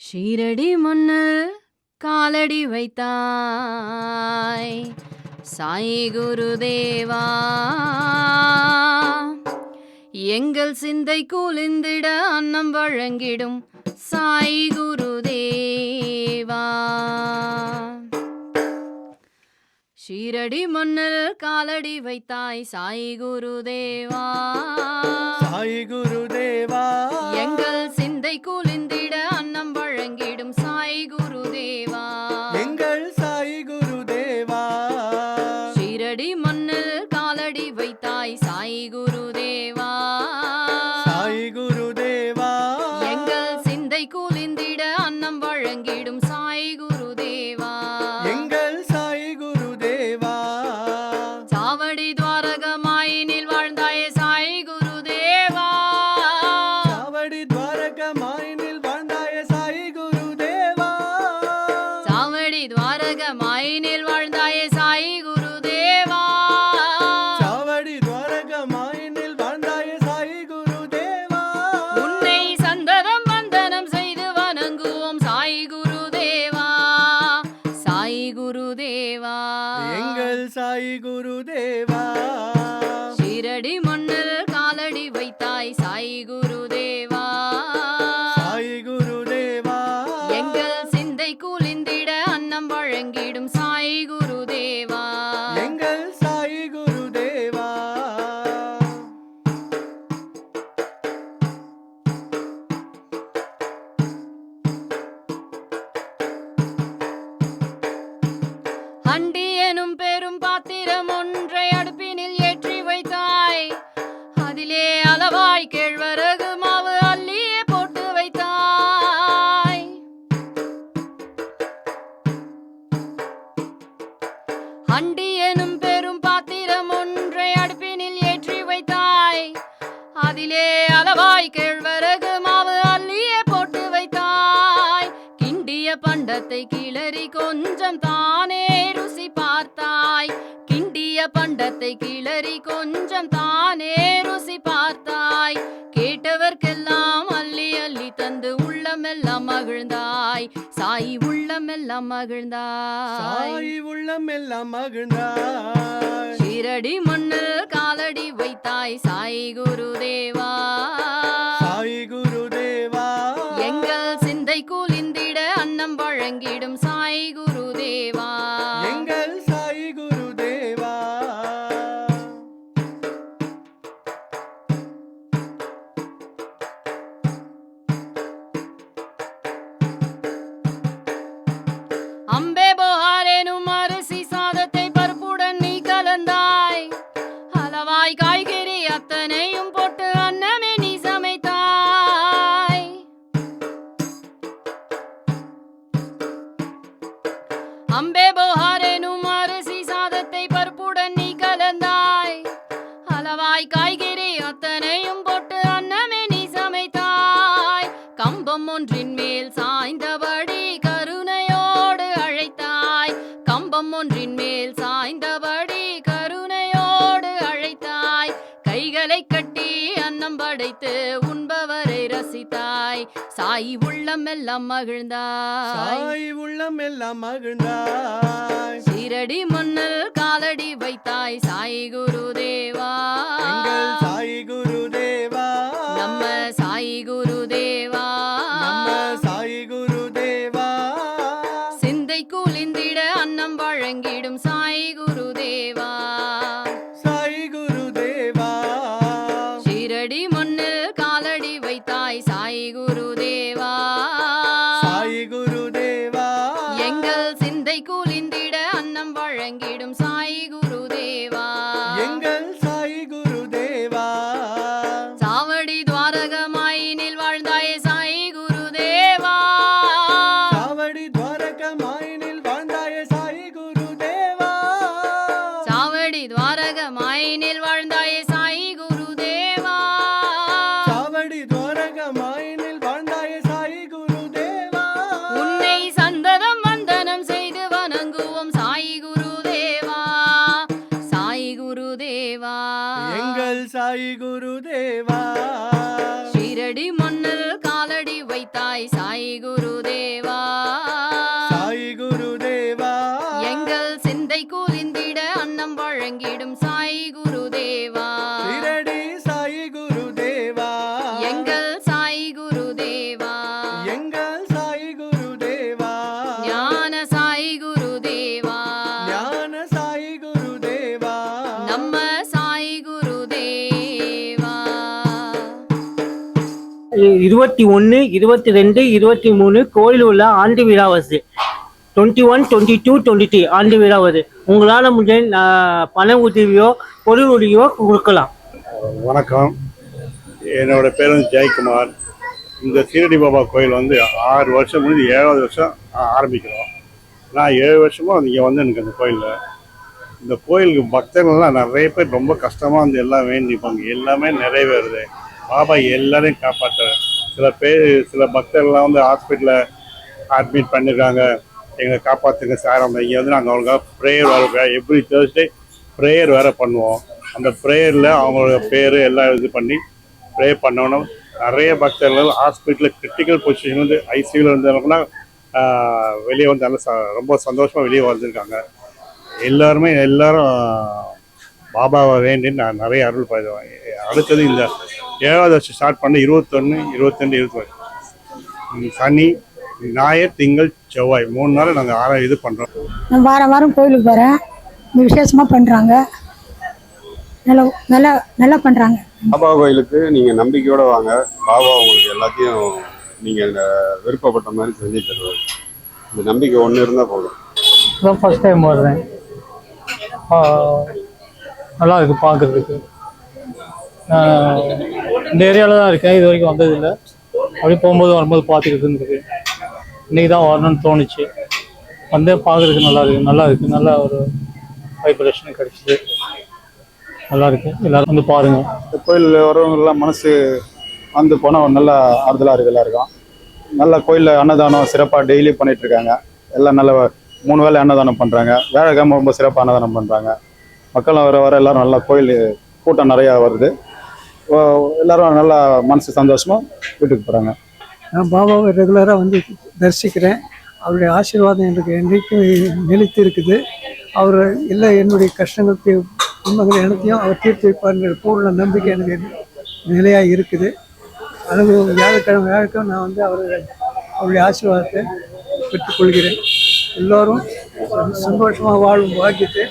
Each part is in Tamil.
ஷீரடி முன்னில் காலடி வைத்தாய். சாயி குருதேவா எங்கள் சிந்தை கூலிந்திட அன்னம் வழங்கிடும் சாய் குருதேவா ஷீரடி மண்ணில் காலடி வைத்தாய் சாய் குருதேவா சாய் குருதேவா எங்கள் சிந்தை கூலிந்தி மண்ணில் காலடி வைத்தாய் சாய் குரு தந்து உள்ளமெல்லாம் மகிழ்ந்தாய். சாய் உள்ளமெல்லாம் மகிழ்ந்தாய். சாய் உள்ளமெல்லாம் மகிழ்ந்தாய். ஷீரடி மண்ணில் காலடி வைத்தாய் சாய் குரு தேவா சாய் குரு தேவா எங்கள் சிந்தை கூலிந்திட அன்னம் வழங்கிடும் வாசித்தாய். சாய் உள்ளம் எல்லாம் மகிழ்ந்தாய். சாய் உள்ளம் எல்லாம் மகிழ்ந்தாய். சீரடி மண்ணல் காலடி வைத்தாய். சாய் குரு தேவா. அன்னம் வழங்கிடும் சாய் குருதேவா. எங்கள் இருபத்தி ஒன்று இருபத்தி ரெண்டு இருபத்தி மூணு கோயில் உள்ள ஆண்டு விழா வருது. Twenty one twenty two twenty three ஆண்டு விழா வருது. உங்களால் முடிஞ்ச நான் பண உதவியோ பொருள் உதவியோ கொடுக்கலாம். வணக்கம். என்னோட பேர் வந்து ஜெயக்குமார். இந்த சீரடி பாபா கோயில் வந்து ஆறு வருஷம் முடிஞ்சு ஏழாவது வருஷம் ஆரம்பிக்கிறோம். நான் ஏழு வருஷமாக இங்கே வந்து எனக்கு அந்த கோயிலில். இந்த கோயிலுக்கு பக்தர்கள்லாம் நிறைய பேர் ரொம்ப கஷ்டமாக வந்து எல்லாம் வேண்டிப்பாங்க எல்லாமே நிறைவேறுது. பாபா எல்லாரையும் காப்பாற்றுறேன் சில பேர் சில பக்தர்கள்லாம் வந்து ஹாஸ்பிட்டலில் அட்மிட் பண்ணியிருக்காங்க எங்களை காப்பாற்றுங்க சார். அவங்க இங்கே வந்து நாங்கள் அவங்களுக்காக ப்ரேயர் வேறு எவ்ரி தேர்ஸ்டே ப்ரேயர் வேறு பண்ணுவோம். அந்த ப்ரேயரில் அவங்களோட பேர் எல்லாம் இது பண்ணி ப்ரே பண்ணோன்னா நிறைய பக்தர்கள் ஹாஸ்பிட்டலில் கிரிட்டிக்கல் பொசிஷன் வந்து ஐசியூவில் இருந்தவங்கன்னா வெளியே வந்து நல்லா ச- ரொம்ப சந்தோஷமாக வெளியே வந்திருக்காங்க. எல்லாருமே எல்லாரும் பாபாவை வேண்டின்னு நான் நிறைய அருள் பண்ணுவேன் அடுத்தது இந்த ஏழாவது வருஷம் ஸ்டார்ட் பண்ண இருபத்தொன்று இருபத்தெண்டு இருபத்தி சனி ஞாயிறு திங்கள் செவ்வாய். மூணு நாள் நாங்கள் ஆற இது பண்ணுறோம் நான் வாரம் வாரம் கோயிலுக்கு போகிறேன் இங்கே விசேஷமாக பண்ணுறாங்க நல்லா நல்லா நல்லா பண்ணுறாங்க பாபா கோயிலுக்கு நீங்கள் நம்பிக்கையோட வாங்க. பாபா உங்களுக்கு எல்லாத்தையும் நீங்கள் விருப்பப்பட்ட மாதிரி செஞ்சு தருவார். இந்த நம்பிக்கை ஒன்று இருந்தால் போதும். இதான் ஃபஸ்ட் டைம் வர்றேன் ஆ, நல்லா இருக்கு பார்க்கறதுக்கு. இந்த ஏரியாவில் தான் இருக்கேன். இது வரைக்கும் வந்ததில்லை. அப்படியே போகும்போது வரும்போது பார்த்துக்கிட்டு இருந்துருக்கு. இன்னைக்கு தான் வரணும்னு தோணுச்சு. வந்தே பார்க்குறதுக்கு நல்லா இருக்கு. நல்லா இருக்கு. நல்ல ஒரு வைப்ரேஷன் கிடைச்சிது. நல்லா இருக்கு. எல்லாரும் வந்து பாருங்கள் இந்த கோயில் வரவங்கெல்லாம் மனசு வந்து போனால் நல்லா நல்ல ஆறுதலாக இருக்கு எல்லாருக்கும். நல்ல கோயிலில் அன்னதானம் சிறப்பாக டெய்லி பண்ணிகிட்ருக்காங்க எல்லாம் நல்ல மூணு வேளை அன்னதானம் பண்ணுறாங்க வேலைக்கிழமை ரொம்ப சிறப்பாக அன்னதானம் பண்ணுறாங்க மக்களும் வர வர எல்லாரும் நல்லா கோயில் கூட்டம் நிறையா வருது. எல்லாரும் நல்லா மனசு சந்தோஷமாக வீட்டுக்கு போகிறாங்க நான் பாபாவை ரெகுலராக வந்து தரிசிக்கிறேன். அவருடைய ஆசீர்வாதம் எனக்கு என்றைக்கும் நிலைத்து இருக்குது அவர் எல்லா என்னுடைய கஷ்டங்களுக்கு துன்பங்கள் எனத்தையும் அவர் தீர்த்து வைப்பாருங்கிற பூர்ண நம்பிக்கை எனக்கு நிலையாக இருக்குது. அளவு வியாழக்கிழமை வியாழக்கிழமை நான் வந்து அவர் அவருடைய ஆசீர்வாதத்தை பெற்றுக்கொள்கிறேன். எல்லோரும் சந்தோஷமாக வாழும் பாக்கியத்தை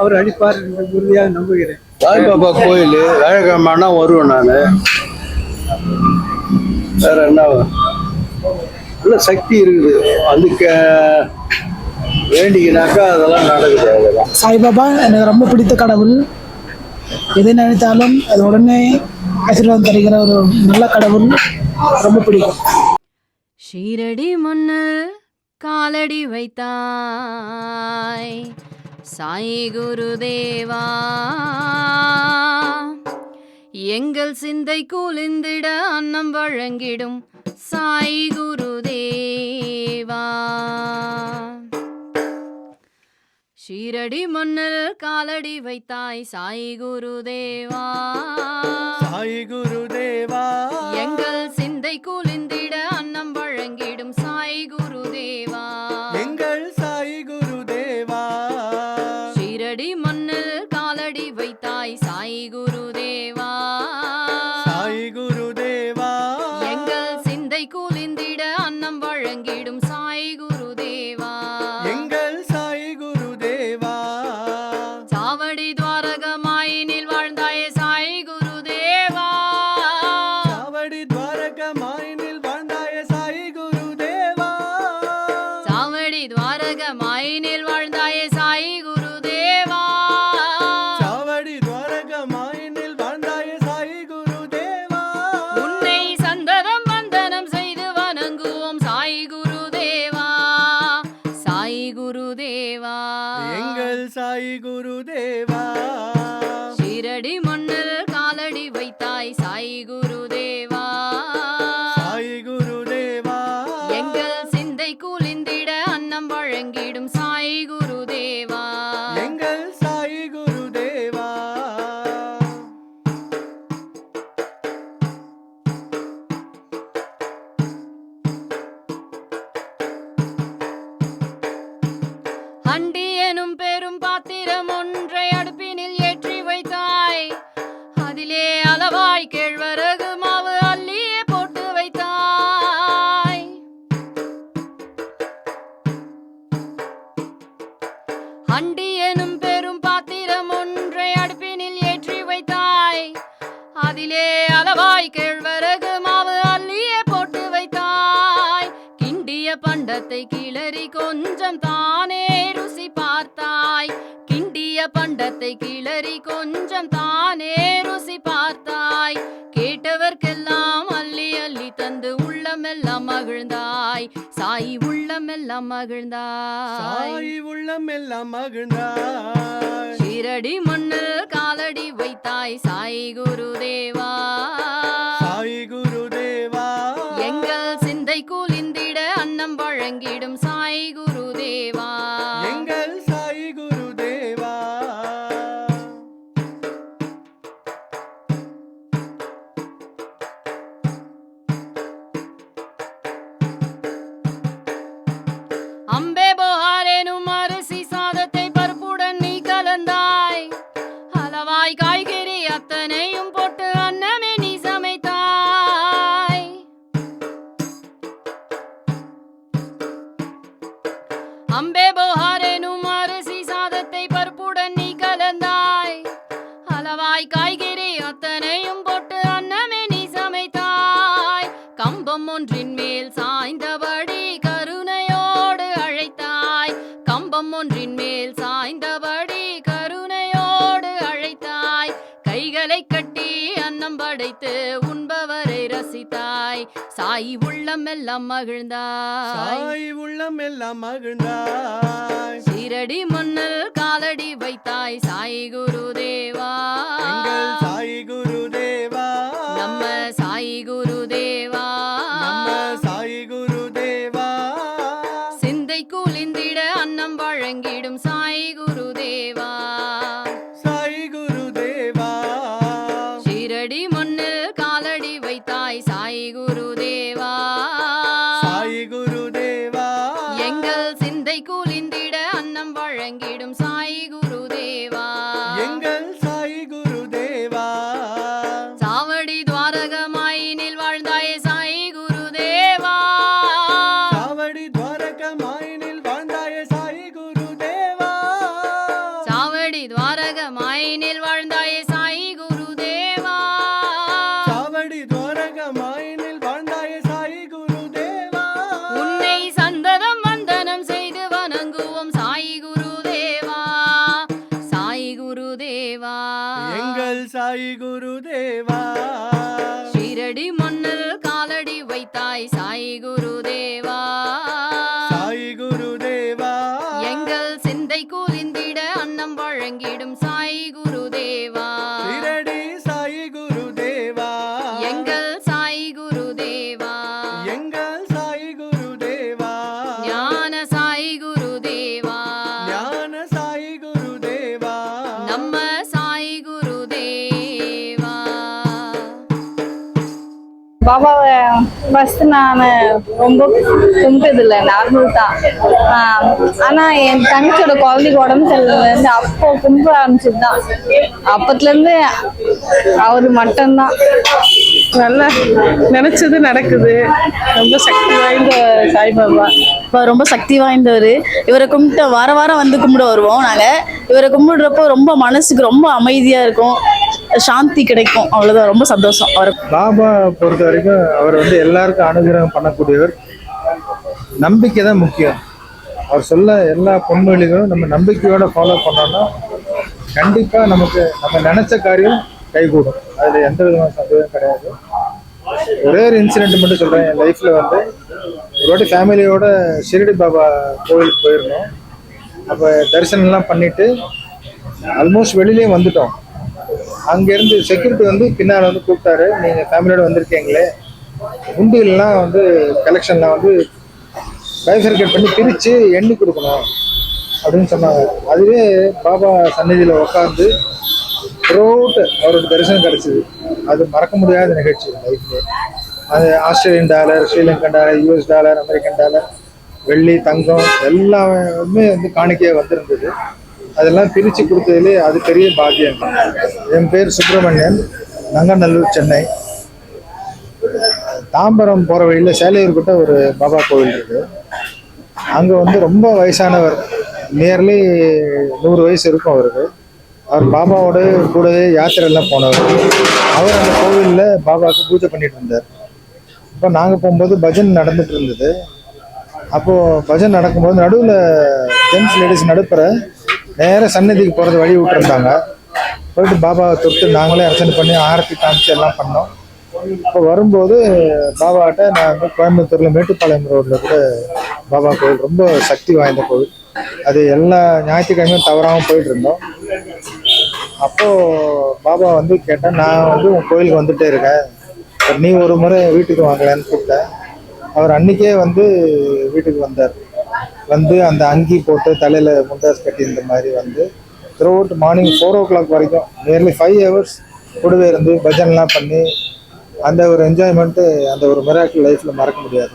அவர் அளிப்பார் என்று உறுதியாக நம்புகிறேன். சாய்பாபா கோயில் வேலைக்கிழமைனா வருவேன் நான். வேற என்ன? நல்ல சக்தி இருக்குது. அதுக்கு வேண்டிக்கினாக்கா அதெல்லாம் நடக்குது அவ்வளோதான் சாய்பாபா எனக்கு ரொம்ப பிடித்த கடவுள். எதை நினைத்தாலும் அது உடனே ஆசீர்வாதம் தருகிற ஒரு நல்ல கடவுள். ரொம்ப பிடிக்கும். ஷீரடி மண்ணில் காலடி வைத்தாய். சாய் குருதேவா. எங்கள் சிந்தை கூலிந்திட அன்னம் வழங்கிடும் சாய் குருதேவா. ஷீரடி மண்ணில் காலடி வைத்தாய் சாய் குருதேவா. சாய் குரு ಹೇಳಿ ಇದು பண்டத்தை கிளறி கொஞ்சம் தானே ருசி பார்த்தாய். கிண்டிய பண்டத்தை கிளறி கொஞ்சம் தானே ருசி பார்த்தாய். கேட்டவர்க்கெல்லாம் அள்ளி அள்ளி தந்து உள்ளமெல்லாம் மகிழ்ந்தாய். சாய் உள்ளமெல்லாம் மகிழ்ந்தாய். சாய் உள்ளம் எல்லாம் மகிழ்ந்தாய். ஷீரடி மண்ணில் காலடி வைத்தாய் சாய் குருதேவா. சாய் குருதேவா. எங்கள் சிந்தை கூலிந்திட அன்னம் சாய் உள்ளம் எல்லாம் மகிழ்ந்தாய் சாய் உள்ளம் எல்லாம் மகிழ்ந்தாய் சீரடி மண்ணில் காலடி வைத்தாய் சாய் குருதேவா. எங்கள் சாய் குருதேவா. நம்ம சாய் குருதேவா. நம்ம பாபாவை ஃபஸ்ட்டு நான் ரொம்ப கும்பிட்டதில்லை நார்மல் தான். ஆனால் என் தங்கச்சியோட குழந்தைக்கு உடம்பு சரியில்லைருந்து அப்போ கும்பிட ஆரம்பிச்சது தான் அப்பத்துலேருந்து அவர் மட்டும்தான். நல்லா நினைச்சது நடக்குது. ரொம்ப சக்தி வாய்ந்த சாய்பாபா இப்போ ரொம்ப சக்தி வாய்ந்தவர். இவரை கும்பிட்டு வார வாரம் வந்து கும்பிட வருவோம் நாங்கள் இவரை கும்பிடுறப்போ ரொம்ப மனசுக்கு ரொம்ப அமைதியாக இருக்கும். சாந்தி கிடைக்கும். அவ்வளோதான் ரொம்ப சந்தோஷம் அவர் பாபா பொறுத்த வரைக்கும் அவர் வந்து எல்லாருக்கும் அனுகிரகம் பண்ணக்கூடியவர். நம்பிக்கை தான் முக்கியம். அவர் சொல்ல எல்லா பொன்மொழிகளும் நம்ம நம்பிக்கையோட ஃபாலோ பண்ணோம்னா கண்டிப்பாக நமக்கு நம்ம நினைச்ச காரியம் கைகூடும். அதில் எந்த விதமான சந்தேகம் கிடையாது. ஒரே ஒரு இன்சிடென்ட் மட்டும் சொல்கிறேன் என் லைஃப்பில் வந்து ஒரு வாட்டி ஃபேமிலியோட ஷிரடி பாபா கோவிலுக்கு போயிருந்தோம். அப்போ தரிசனம்லாம் பண்ணிட்டு ஆல்மோஸ்ட் வெளியிலே வந்துட்டோம். அங்கேருந்து செக்யூரிட்டி வந்து பின்னால் வந்து கூப்பிட்டாரு. நீங்கள் ஃபேமிலியோடு வந்திருக்கீங்களே. குண்டுகள்லாம் வந்து கலெக்ஷன்லாம் வந்து பைஃபர்கேட் பண்ணி பிரித்து எண்ணி கொடுக்கணும் அப்படின்னு சொன்னாங்க. அதுவே பாபா சந்நிதியில் உட்காந்து த்ரோட் அவரோட தரிசனம் கிடைச்சிது. அது மறக்க முடியாத நிகழ்ச்சி லைஃப்ல. அது Australian dollar Sri Lankan dollar US dollar American dollar வெள்ளி தங்கம் எல்லாமே வந்து காணிக்கையாக வந்திருந்தது. அதெல்லாம் பிரித்து கொடுத்ததுலே அது பெரிய பாக்கியம். என் பேர் சுப்பிரமணியன் நங்கநல்லூர் சென்னை. தாம்பரம் போகிற வழியில் சேலையூர்கிட்ட ஒரு பாபா கோவில் இருக்குது அங்கே வந்து ரொம்ப வயசானவர். நியர்லி நூறு வயசு இருக்கும் அவருக்கு. அவர் பாபாவோட கூடவே யாத்திரை எல்லாம் போனவர். அவர் அந்த கோவிலில் பாபாவுக்கு பூஜை பண்ணிட்டு இருந்தார். இப்போ நாங்கள் போகும்போது பஜன் நடந்துட்டு இருந்தது. அப்போது பஜன் நடக்கும்போது நடுவில் ஜென்ஸ் லேடிஸ் நடுப்புற நேராக சன்னதிக்கு போகிறது வழி விட்டுருந்தாங்க. போயிட்டு பாபாவை தொட்டு நாங்களே அர்ச்சனை பண்ணி ஆரத்தி காமிச்சு எல்லாம் பண்ணோம். இப்போ வரும்போது பாபாட்ட நான் வந்து கோயம்புத்தூரில் மேட்டுப்பாளையம் ரோட்டில் கூட பாபா கோவில் ரொம்ப சக்தி வாய்ந்த கோவில். அது எல்லா ஞாயிற்றுக்கிழமையும் தவறாமல் போயிட்டு இருந்தோம். அப்போது பாபா வந்து கேட்டேன் நான் வந்து உன் கோயிலுக்கு வந்துட்டே இருக்கேன். நீ ஒரு முறை வீட்டுக்கு வாங்கலான்னு கூப்பிட்டேன். அவர் அன்னைக்கே வந்து வீட்டுக்கு வந்தார். வந்து அந்த அங்கி போட்டு தலையில் முந்தாஸ் கட்டி இந்த மாதிரி வந்து through out morning four o'clock வரைக்கும் நியர்லி ஃபைவ் ஹவர்ஸ் கூடவே இருந்து பஜன்லாம் பண்ணி அந்த ஒரு என்ஜாய்மெண்ட்டு அந்த ஒரு மிராக்கிள் லைஃப்பில் மறக்க முடியாது.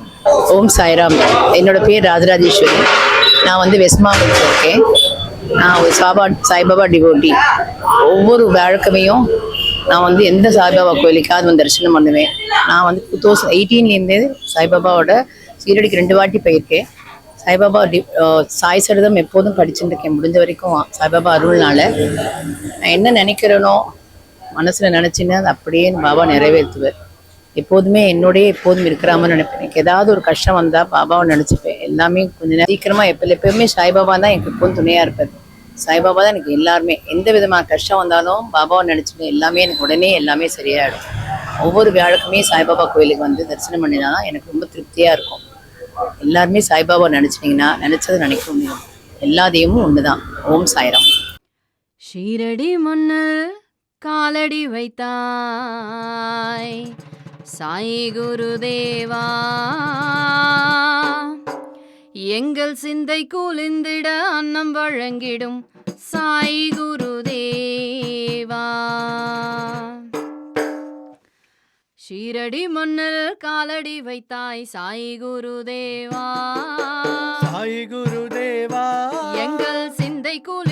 ஓம் சாய்ராம். என்னோட பேர் ராஜராஜேஸ்வரி. நான் வந்து வெஸ்ட் இருக்கேன். நான் ஒரு சாபா சாய்பாபா டிவோட்டி ஒவ்வொரு வழக்கமையும் நான் வந்து எந்த சாய்பாபா கோயிலுக்காவது வந்து தரிசனம் பண்ணுவேன். நான் வந்து டூ தௌசண்ட் எயிட்டீன்லேருந்து சாய்பாபாவோட சீரடிக்கு ரெண்டு வாட்டி போயிருக்கேன். சாய்பாபா டி சாய் சரிதம் எப்போதும் படிச்சுட்டு இருக்கேன் முடிஞ்ச வரைக்கும் சாய்பாபா அருள்னால. நான் என்ன நினைக்கிறேனோ மனசில் நினச்சின்னா அது அப்படியே பாபா நிறைவேற்றுவார் எப்போதுமே என்னோடய எப்போதும் இருக்கிற நினைப்பேன். எனக்கு ஏதாவது ஒரு கஷ்டம் வந்தால் பாபாவை நினச்சிப்பேன். எல்லாமே கொஞ்சம் சீக்கிரமாக எப்போ எப்பவுமே சாய்பாபா தான் எனக்கு எப்போதும் துணையாக இருப்பார் சாய்பாபா தான் எனக்கு எல்லாருமே. எந்த விதமான கஷ்டம் வந்தாலும் பாபாவை நினச்சிப்பேன் எல்லாமே எனக்கு உடனே எல்லாமே சரியாயிடும். ஒவ்வொரு வியாழக்குமே சாய்பாபா கோயிலுக்கு வந்து தரிசனம் பண்ணினா தான் எனக்கு ரொம்ப திருப்தியாக இருக்கும். எல்லாருமே சாய்பாபா நினச்சிட்டிங்கன்னா நினச்சது நினைக்க முடியும். எல்லா தெய்வமும் ஒன்று தான் ஓம் சாய்ராம். ஷீரடி மண்ணில் காலடி வைத்தாய். சாய் குருதேவா எங்கள் சிந்தை கூலிந்திட அன்னம் வழங்கிடும் சாய் குருதேவா ஷீரடி மண்ணில் காலடி வைத்தாய் சாய் குருதேவா. சாய் குருதேவா. எங்கள் சிந்தை கூலிந்திட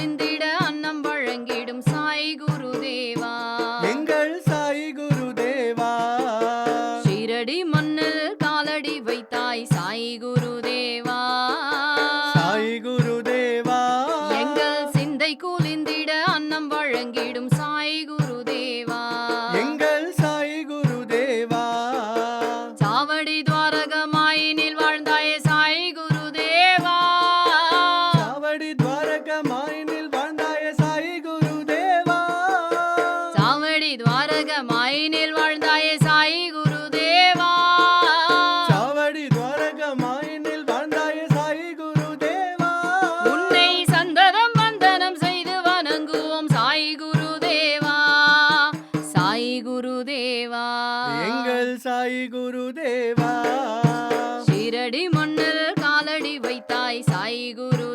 வைத்தாய் சாய்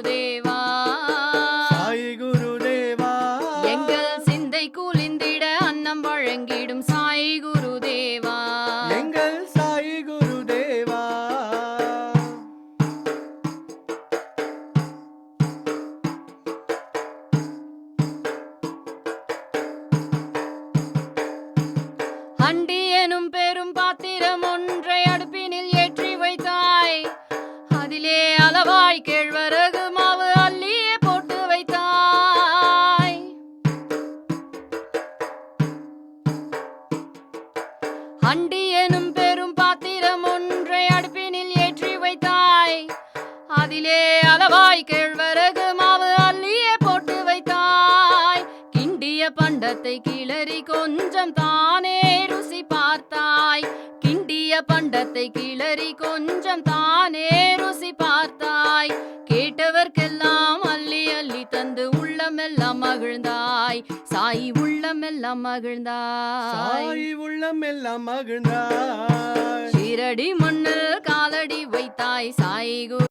அண்டி எனும் பெரும் பாத்திரம் ஒன்றை அடுப்பினில் ஏற்றி வைத்தாய். அதிலே அளவாய் கேழ்வரகு மாவு அள்ளியே போட்டு வைத்தாய். கிண்டிய பண்டத்தை கிளறி கொஞ்சம் தானே ருசி பார்த்தாய். கிண்டிய பண்டத்தை கிளறி கொஞ்சம் தானே ருசி சாய் உள்ளமெல்லாம் மகிழ்ந்தாய். சாய் உள்ளம் எல்லாம் மகிழ்ந்தாய். ஷீரடி மண்ணில் காலடி வைத்தாய். சாய் குரு